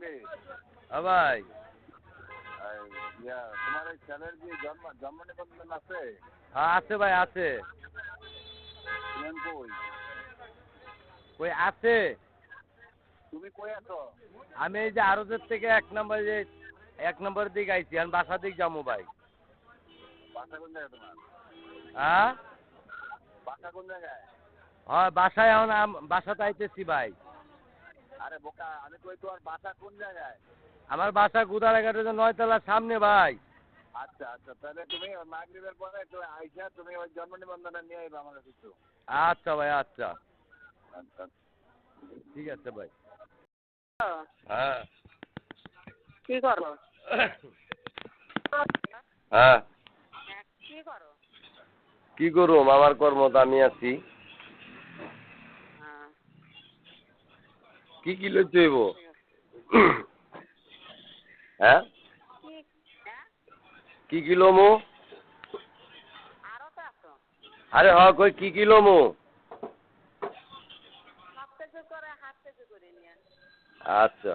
জাহাঙ্গীর হ্যাঁ ভাই। তোমার ছেলের কি জন্ম জন্ম নিবন্ধন আছে? হ্যাঁ আছে ভাই আছে। কই? আছে? তুমি কই আছো? আমি এই যে আরজের থেকে এক নম্বর যে এক নম্বর দিক আইছি আমি বাসা দিক যাব ভাই। বাসা কোন জায়গায় তোমার? হ্যাঁ? বাসা কোন জায়গায়? হ্যাঁ বাসায় এখন বাসাতে আইতেছি ভাই। আমার বাসা গুদারাঘাটের যে নয়তলার সামনে ভাই। আচ্ছা আচ্ছা তাহলে তুমি মাগরিবের পরে একটু আইসা তুমি ওই জন্ম নিবন্ধনটা নিয়ে আইবা আমার কাছে আচ্ছা ভাই আচ্ছা। আচ্ছা। ঠিক আছে ভাই। হ্যাঁ। কি করো? হ্যাঁ। কি করো? কি করুম? আমার কর্ম তো আমি আছি হ্যাঁ কি কি লইতে হইব? হ্যাঁ? কি হ্যাঁ কি কি লমু? আরও আরে হ কই কি কি লমু? আচ্ছা আচ্ছা।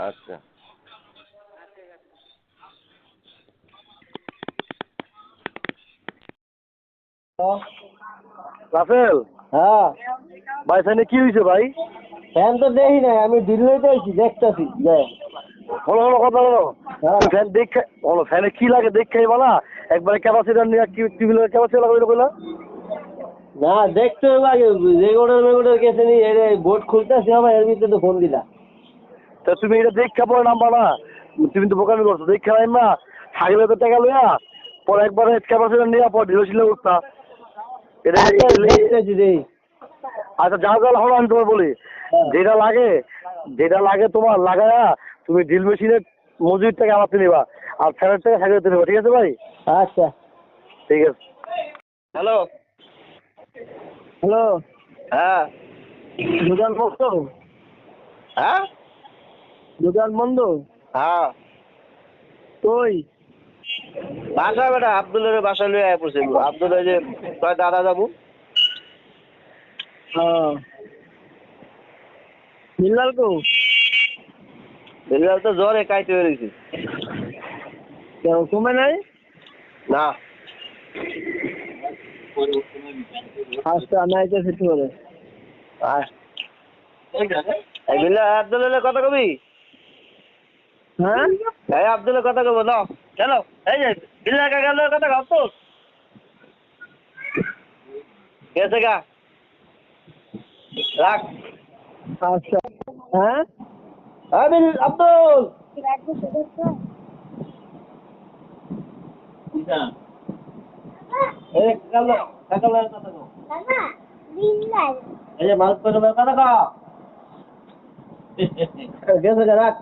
আচ্ছা। রাফেল? হ্যাঁ। ভাই সাইনে কি হয়েছে ভাই? ফ্যান তো দেখি নাই আমি দিল্লিতে আছি দেখতেছি হলো হলো কথা হলো হ্যাঁ। ফ্যান দেখে হলো ফ্যানে কি লাগে দেখে বলা একবারে ক্যাপাসিটার নিয়ে কি টিভির ক্যাপাসিটার লাগাইলো কইলা? না দেখতে হবে আগে রেগুলার রেগুলার কেসে নি এর বোর্ড খুলতেছি আমার এর ভিতরে তো ফোন দিলা। তা তুমি এটা দেখে পরে নাম্বার না। তুমি তো বোকামি করছ দেখে নাই না। থাকলে তো টাকা লইয়া পরে একবারে ক্যাপাসিটার নিয়ে পর ঢিলে ছিল উঠতা। এটা রে আচ্ছা যা যা হলো আমি তোমার বলি। যেটা লাগে যেটা লাগে তোমার লাগায়া তুমি ড্রিল মেশিনের মজুরির টাকা আমার নিবা। আর ফ্যানের টাকা সাজাতে নেবা ঠিক আছে ভাই? আচ্ছা। ঠিক আছে। হ্যালো। হ্যালো। হ্যাঁ। দোকান বন্ধ? হ্যাঁ? দোকান বন্ধ? হ্যাঁ। কই? বাসা বেটা আব্দুলের বাসা লয়ে আয় পড়ছে। আব্দুল যে দাদা যাব হ্যাঁ। মিল্লাল কো? বেরিয়াল তো জ্বরে কাইতে হয়ে গেছি কেন কমে নাই? না। আচ্ছা নাইতে সেটি করে এই বিল্লা আব্দুলের কথা কবি? হ্যাঁ? এই আব্দুলের কথা কব নাও চলো এই যে বিল্লা কাকার কথা কব তো গেছে গা। রাখ। আচ্ছা। হ্যাঁ? হ্যাঁ আব্দুল। এই যে মাছ কথা রাখ।